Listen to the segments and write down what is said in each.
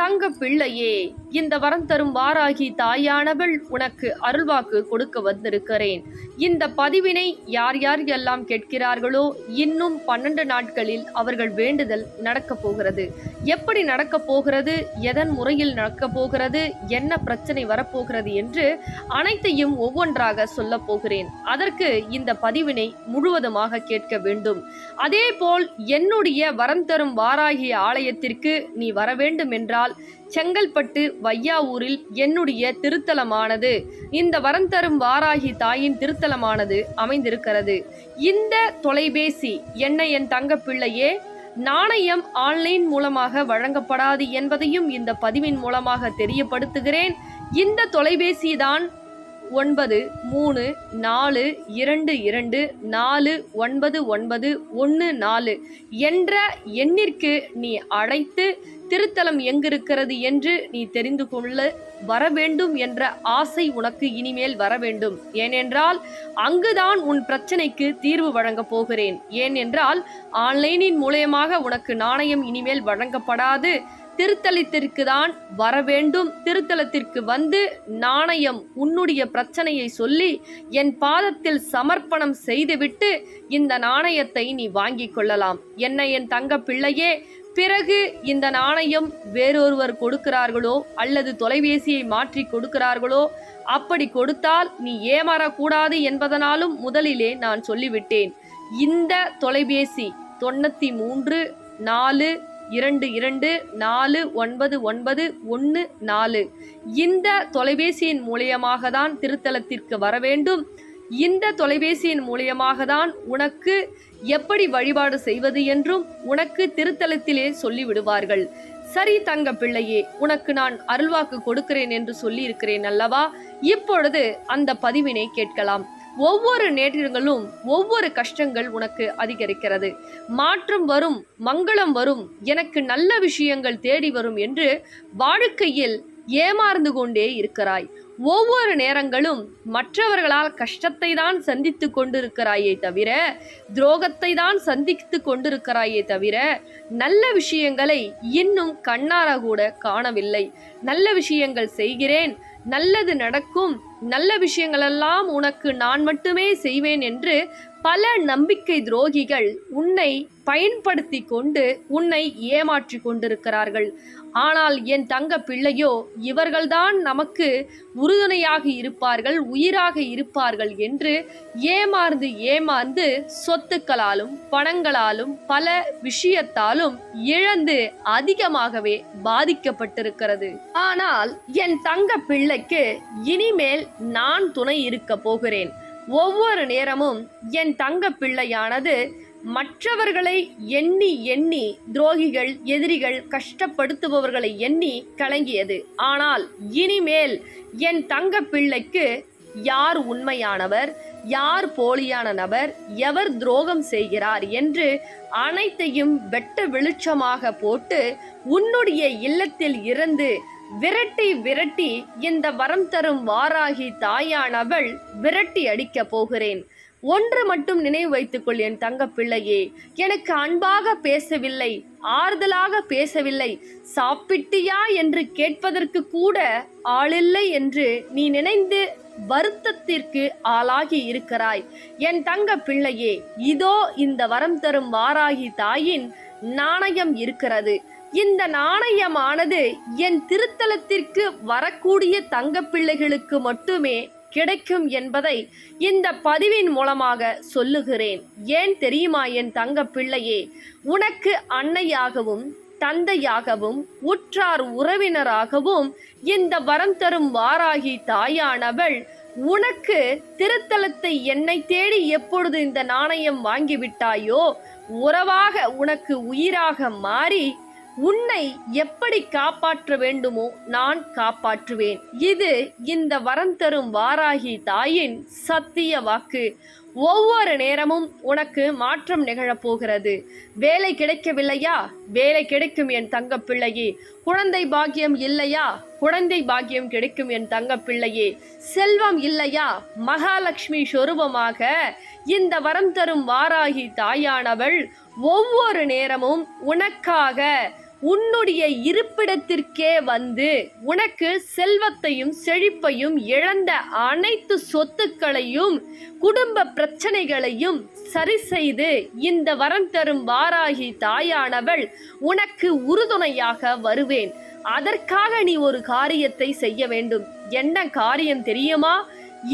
தங்க பிள்ளையே இந்த வரம் தரும் வாராகி தாயானவள் உனக்கு அருள்வாக்கு கொடுக்க வந்திருக்கிறேன். இந்த பதிவினை யார் யார் எல்லாம் கேட்கிறார்களோ இன்னும் பன்னெண்டு நாட்களில் அவர்கள் வேண்டுதல் நடக்கப் போகிறது. எப்படி நடக்கப் போகிறது எதன் முறையில் நடக்கப் போகிறது என்ன பிரச்சனை வரப்போகிறது என்று அனைத்தையும் ஒவ்வொன்றாக சொல்லப் போகிறேன். அதற்கு இந்த பதிவினை முழுவதுமாக கேட்க வேண்டும். அதேபோல் என்னுடைய வரம் தரும் வாராகி ஆலயத்திற்கு நீ வர வேண்டும் என்றால் செங்கல்பட்டு வையாவூரில் என்னுடைய திருத்தலமானது. இந்த வரம் தரும் வாராகி தாயின் திருத்தலமானது அமைந்திருக்கிறது. இந்த தொலைபேசி என்ன என் தங்க பிள்ளையே நாணயம் ஆன்லைன் மூலமாக வழங்கப்படாது என்பதையும் இந்த பதிவின் மூலமாக தெரியப்படுத்துகிறேன். இந்த தொலைபேசி தான் ஒன்பது மூணு நாலு இரண்டு இரண்டு நாலு ஒன்பது ஒன்பது ஒன்று நாலு என்ற எண்ணிற்கு நீ அழைத்து திருத்தலம் எங்கிருக்கிறது என்று நீ தெரிந்து கொள்ள வர வேண்டும் என்ற ஆசை உனக்கு இனிமேல் வர வேண்டும் ஏனென்றால் அங்குதான் உன் பிரச்சனைக்கு தீர்வு வழங்கப் போகிறேன். ஏனென்றால் ஆன்லைனின் மூலயமாக உனக்கு நாணயம் இனிமேல் வழங்கப்படாது. திருத்தலத்திற்கு தான் வர வேண்டும் திருத்தலத்திற்கு வந்து நாணயம் உன்னுடைய பிரச்சனையை சொல்லி என் பாதத்தில் சமர்ப்பணம் செய்துவிட்டு இந்த நாணயத்தை நீ வாங்கிக் கொள்ளலாம். என்ன என் தங்க பிள்ளையே பிறகு இந்த நாணயம் வேறொருவர் கொடுக்கிறார்களோ அல்லது தொலைபேசியை மாற்றி கொடுக்கிறார்களோ அப்படி கொடுத்தால் நீ ஏமாறக்கூடாது என்பதனாலும் முதலிலே நான் சொல்லிவிட்டேன். இந்த தொலைபேசி தொண்ணூற்றி மூன்று நாலு இரண்டு இரண்டு நாலு ஒன்பது ஒன்பது ஒன்று நாலு. இந்த தொலைபேசியின் மூலியமாக தான் திருத்தலத்திற்கு வர வேண்டும். இந்த தொலைபேசியின் மூலியமாக தான் உனக்கு எப்படி வழிபாடு செய்வது என்றும் உனக்கு திருத்தலத்திலே சொல்லிவிடுவார்கள். சரி தங்க பிள்ளையே உனக்கு நான் அருள்வாக்கு கொடுக்கிறேன் என்று சொல்லி இருக்கிறேன் அல்லவா? இப்பொழுது அந்த பதிவினை கேட்கலாம். ஒவ்வொரு நேரங்களும் ஒவ்வொரு கஷ்டங்கள் உனக்கு அதிகரிக்கிறது. மாற்றம் வரும் மங்களம் வரும் எனக்கு நல்ல விஷயங்கள் தேடி வரும் என்று வாழ்க்கையில் ஏமாந்து கொண்டே இருக்கிறாய். ஒவ்வொரு நேரங்களும் மற்றவர்களால் கஷ்டத்தை தான் சந்தித்து கொண்டிருக்கிறாயே தவிர துரோகத்தை தான் சந்தித்து கொண்டிருக்கிறாயே தவிர நல்ல விஷயங்களை இன்னும் கண்ணார கூட காணவில்லை. நல்ல விஷயங்கள் செய்கிறேன் நல்லது நடக்கும் நல்ல விஷயங்களெல்லாம் உனக்கு நான் மட்டுமே செய்வேன் என்று பல நம்பிக்கை துரோகிகள் உன்னை பயன்படுத்தி கொண்டு உன்னை ஏமாற்றி கொண்டிருக்கிறார்கள். ஆனால் என் தங்க பிள்ளையோ இவர்கள்தான் நமக்கு உறுதுணையாக இருப்பார்கள் உயிராக இருப்பார்கள் என்று ஏமாந்து ஏமாந்து சொத்துக்களாலும் பணங்களாலும் பல விஷயத்தாலும் இழந்து அதிகமாகவே பாதிக்கப்பட்டிருக்கிறது. ஆனால் என் தங்க பிள்ளைக்கு இனிமேல் நான் துணை இருக்க போகிறேன். ஒவ்வொரு நேரமும் என் தங்க பிள்ளையானது மற்றவர்களை எண்ணி எண்ணி துரோகிகள் எதிரிகள் கஷ்டப்படுத்துபவர்களை எண்ணி கலங்கியது. ஆனால் இனிமேல் என் தங்க பிள்ளைக்கு யார் உண்மையானவர் யார் போலியான நபர் எவர் துரோகம் செய்கிறார் என்று அனைத்தையும் வெட்ட வெளிச்சமாக போட்டு உன்னுடைய இல்லத்தில் இருந்து விரட்டி விரட்டி இந்த வரம் தரும் வாராகி தாயானவள் விரட்டி அடிக்கப் போகிறேன். ஒன்று மட்டும் நினைவு வைத்துக்கொள் என் தங்க பிள்ளையே. எனக்கு அன்பாக பேசவில்லை ஆறுதலாக பேசவில்லை. சாப்பிட்டியா என்று கேட்பதற்கு கூட ஆளில்லை என்று நீ நினைந்து வருத்தத்திற்கு ஆளாகி இருக்கிறாய். என் தங்க பிள்ளையே இதோ இந்த வரம் தரும் வாராகி தாயின் நாணயம் இருக்கிறது. இந்த நாணயமானது என் திருத்தலத்திற்கு வரக்கூடிய தங்க பிள்ளைகளுக்கு மட்டுமே கிடைக்கும் என்பதை இந்த பதிவின் மூலமாக சொல்லுகிறேன். ஏன் தெரியுமா என் தங்க பிள்ளையே? உனக்கு அன்னையாகவும் தந்தையாகவும் உற்றார் உறவினராகவும் இந்த வரம் தரும் வாராகி தாயானவள் உனக்கு திருத்தலத்தை என்னை தேடி எப்பொழுது இந்த நாணயம் வாங்கிவிட்டாயோ உறவாக உனக்கு உயிராக மாறி உன்னை எப்படி காப்பாற்ற வேண்டுமோ நான் காப்பாற்றுவேன். இது இந்த வரம் தரும் வாராகி தாயின் சத்திய வாக்கு. ஒவ்வொரு நேரமும் உனக்கு மாற்றம் நிகழப் போகிறது. வேலை கிடைக்கவில்லையா? வேலை கிடைக்கும் என் தங்க பிள்ளையே. குழந்தை பாக்கியம் இல்லையா? குழந்தை பாக்கியம் கிடைக்கும் என் தங்க பிள்ளையே. செல்வம் இல்லையா? மகாலட்சுமி சொரூபமாக இந்த வரம் தரும் வாராகி தாயானவள் ஒவ்வொரு நேரமும் உனக்காக உன்னுடைய இருப்பிடத்திற்கே வந்து உனக்கு செல்வத்தையும் செழிப்பையும் இழந்த அனைத்து சொத்துக்களையும் குடும்ப பிரச்சனைகளையும் சரி செய்து இந்த வரம் தரும் வாராகி தாயானவள் உனக்கு உறுதுணையாக வருவேன். அதற்காக நீ ஒரு காரியத்தை செய்ய வேண்டும். என்ன காரியம் தெரியுமா?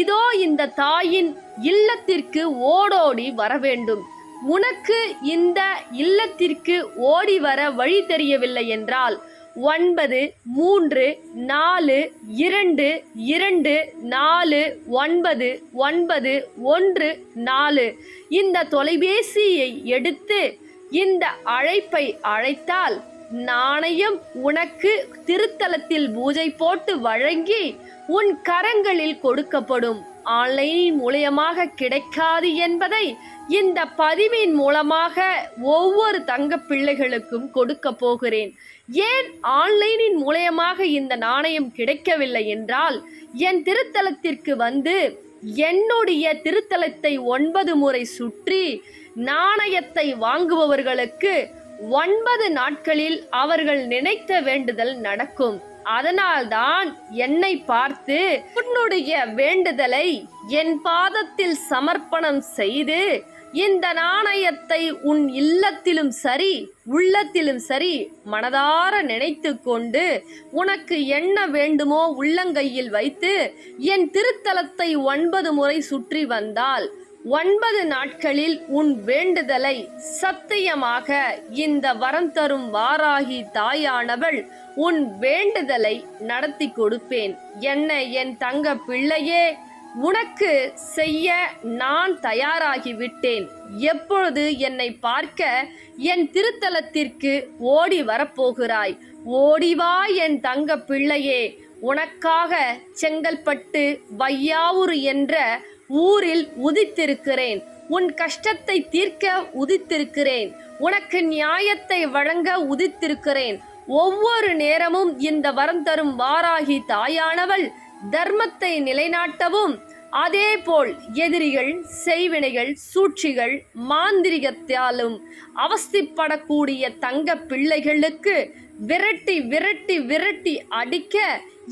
இதோ இந்த தாயின் இல்லத்திற்கு ஓடோடி வர வேண்டும் உனக்கு இந்த இல்லத்திற்கு ஓடி வர வழி தெரியவில்லை என்றால் ஒன்பது மூன்று நாலு இரண்டு இரண்டு நாலு ஒன்பது ஒன்பது ஒன்று நாலு. இந்த தொலைபேசியை எடுத்து இந்த அழைப்பை அழைத்தால் நாணயம் உனக்கு திருத்தலத்தில் பூஜை போட்டு வழங்கி உன் கரங்களில் கொடுக்கப்படும். ஆன்லைனின் மூலியமாக கிடைக்காது என்பதை இந்த பதிவின் மூலமாக ஒவ்வொரு தங்க பிள்ளைகளுக்கும் கொடுக்க போகிறேன். ஏன் ஆன்லைனின் மூலயமாக இந்த நாணயம் கிடைக்கவில்லை என்றால் என் திருத்தலத்திற்கு வந்து என்னுடைய திருத்தலத்தை ஒன்பது முறை சுற்றி நாணயத்தை வாங்குபவர்களுக்கு ஒன்பது நாட்களில் அவர்கள் நினைத்த வேண்டுதல் நடக்கும். அதனால்தான் என்னை பார்த்து உன்னுடைய வேண்டுதலை என் பாதத்தில் சமர்ப்பணம் செய்து இந்த நாணயத்தை உன் இல்லத்திலும் சரி உள்ளத்திலும் சரி மனதார நினைத்து கொண்டு உனக்கு என்ன வேண்டுமோ உள்ளங்கையில் வைத்து என் திருத்தலத்தை ஒன்பது முறை சுற்றி வந்தால் ஒன்பது நாட்களில் உன் வேண்டுதலை சத்தியமாக இந்த வரம் தரும் வாராகி தாயானவள் உன் வேண்டுதலை நடத்தி கொடுப்பேன். என்ன என் தங்க பிள்ளையே உனக்கு செய்ய நான் தயாராகிவிட்டேன் எப்பொழுது என்னை பார்க்க என் திருத்தலத்திற்கு ஓடி வரப்போகிறாய்? ஓடிவா என் தங்க பிள்ளையே. உனக்காக செங்கல்பட்டு வையாவூர் என்ற ஊரில் உதித்திருக்கிறேன். உன் கஷ்டத்தை தீர்க்க உதித்திருக்கிறேன். உனக்கு நியாயத்தை வழங்க உதித்திருக்கிறேன். ஒவ்வொரு நேரமும் இந்த வரம் தரும் வாராகி தாயானவள் தர்மத்தை நிலைநாட்டவும். அதேபோல் எதிரிகள் செய்வினைகள் சூழ்ச்சிகள் மாந்திரிகத்தாலும் அவஸ்திப்படக்கூடிய தங்க பிள்ளைகளுக்கு விரட்டி விரட்டி விரட்டி அடிக்க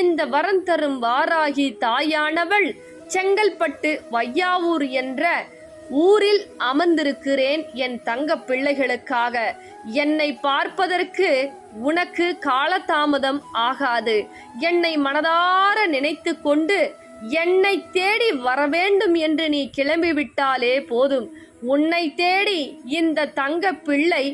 இந்த வரம் தரும் வாராகி தாயானவள் செங்கல்பட்டு வையாவூர் என்ற ஊரில் அமர்ந்திருக்கிறேன் என் தங்க பிள்ளைகளுக்காக. என்னை பார்ப்பதற்கு உனக்கு காலதாமதம் ஆகாது. என்னை மனதார நினைத்து கொண்டு என்னை தேடி வரவேண்டும் என்று நீ கிளம்பிவிட்டாலே போதும். உன்னை தேடி இந்த தங்க பிள்ளை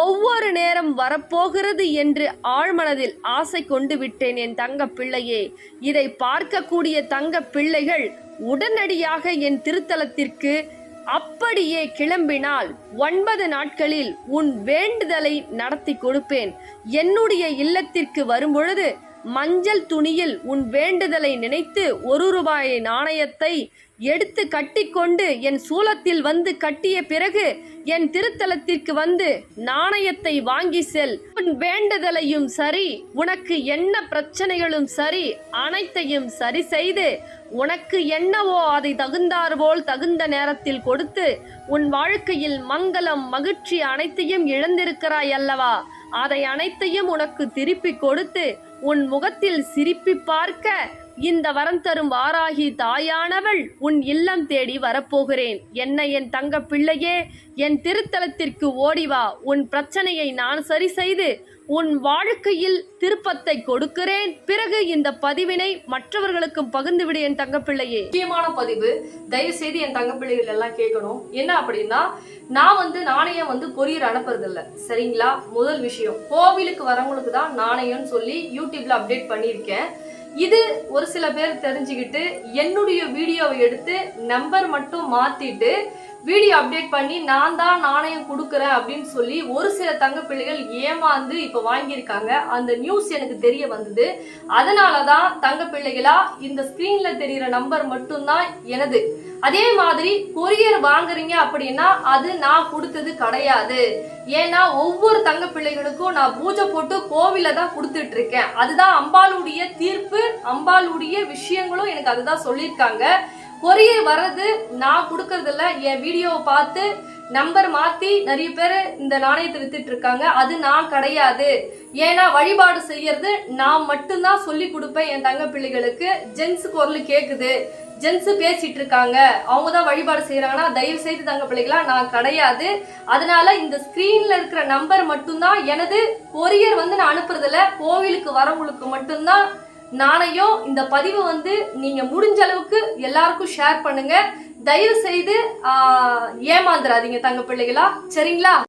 ஒவ்வொரு நேரம் வரப்போகிறது என்று ஆழ்மனதில் ஆசை கொண்டு விட்டேன் என் தங்க பிள்ளையே. இதை பார்க்கக்கூடிய தங்க பிள்ளைகள் உடனடியாக என் திருத்தலத்திற்கு அப்படியே கிளம்பினால் ஒன்பது நாட்களில் உன் வேண்டுதலை நடத்தி கொடுப்பேன். என்னுடைய இல்லத்திற்கு வரும்பொழுது மஞ்சள் துணியில் உன் வேண்டுதலை நினைத்து ஒரு ரூபாய் நாணயத்தை எடுத்து கட்டிக்கொண்டு என் சூலத்தில் வந்து கட்டிய பிறகு என் திருத்தலத்திற்கு வந்து நாணயத்தை வாங்கி செல். உன் வேண்டுதலையும் சரி உனக்கு என்ன பிரச்சனைகளும் சரி அனைத்தையும் சரி செய்து உனக்கு என்னவோ அதை தகுந்தார்போல் தகுந்த நேரத்தில் கொடுத்து உன் வாழ்க்கையில் மங்களம் மகிழ்ச்சி அனைத்தையும் இழந்திருக்கிறாய் அல்லவா? அதை அனைத்தையும் உனக்கு திருப்பி கொடுத்து உன் முகத்தில் சிரிப்பி பார்க்க இந்த வரம் தரும் வாராகி தாயானவள் உன் இல்லம் தேடி வரப்போகிறேன். என்ன என் தங்க பிள்ளையே என் திருத்தலத்திற்கு ஓடிவா உன் பிரச்சனையை நான் சரி செய்து உன் வாழ்க்கையில் திருப்பத்தை கொடுக்கிறேன். பிறகு இந்த பதிவினை மற்றவர்களுக்கும் பகிர்ந்து விடு என் தங்கப்பிள்ளையே முக்கியமான பதிவு தயவு செய்து என் தங்கப்பிள்ளைகள் எல்லாம் கேட்கணும். என்ன அப்படின்னா நான் வந்து நாணயம் வந்து கொரியர் அனுப்புறது இல்ல சரிங்களா? முதல் விஷயம் கோவிலுக்கு வரவங்களுக்கு தான் நாணயம்னு சொல்லி யூடியூப்ல அப்டேட் பண்ணியிருக்கேன். இது ஒரு சில பேர் தெரிஞ்சுக்கிட்டு என்னுடைய வீடியோவை எடுத்து நம்பர் மட்டும் மாத்திட்டு வீடியோ அப்டேட் பண்ணி நான் தான் நாணயம் கொடுக்குறேன் அப்படின்னு சொல்லி ஒரு சில தங்க பிள்ளைகள் ஏமாந்து இப்போ வாங்கியிருக்காங்க. அந்த நியூஸ் எனக்கு தெரிய வந்தது. அதனால தான் தங்க பிள்ளைகளா இந்த ஸ்க்ரீனில் தெரிகிற நம்பர் மட்டும்தான் எனது. அதே மாதிரி கொரியர் வாங்குறீங்க அப்படின்னா அது நான் கொடுத்தது கிடையாது. ஏன்னா ஒவ்வொரு தங்க பிள்ளைகளுக்கும் நான் பூஜை போட்டு கோவில தான் கொடுத்துட்டு இருக்கேன் அதுதான் அம்பாளுடைய தீர்ப்பு அம்பாளுடைய விஷயங்களும் எனக்கு அதுதான் சொல்லியிருக்காங்க. கொரியர் வர்றது நான் கொடுக்கறதில்ல. என் வீடியோவை பார்த்து நம்பர் மாத்தி நிறைய பேர் இந்த நாணயத்தை வித்துட்டு இருக்காங்க. அது நான் கிடையாது. ஏன்னா வழிபாடு செய்யறது நான் மட்டும்தான் சொல்லி கொடுப்பேன் என் தங்க பிள்ளைகளுக்கு. ஜென்ஸ் குரல் கேக்குது. ஜென்ஸ் பேசிட்டு இருக்காங்க. அவங்க தான் வழிபாடு செய்யறாங்கன்னா தயவு செய்து தங்க பிள்ளைகளா நான் கிடையாது. அதனால இந்த ஸ்கிரீன்ல இருக்கிற நம்பர் மட்டும்தான் எனது கொரியர் வந்து நான் அனுப்புறதில்ல. கோவிலுக்கு வரவங்களுக்கு மட்டும்தான் நாணயம் இந்த பதிவு வந்து நீங்க முடிஞ்ச அளவுக்கு எல்லாருக்கும் ஷேர் பண்ணுங்க. தயவு செய்து ஏமாந்துடாதீங்க தங்க பிள்ளைகளா. சரிங்களா?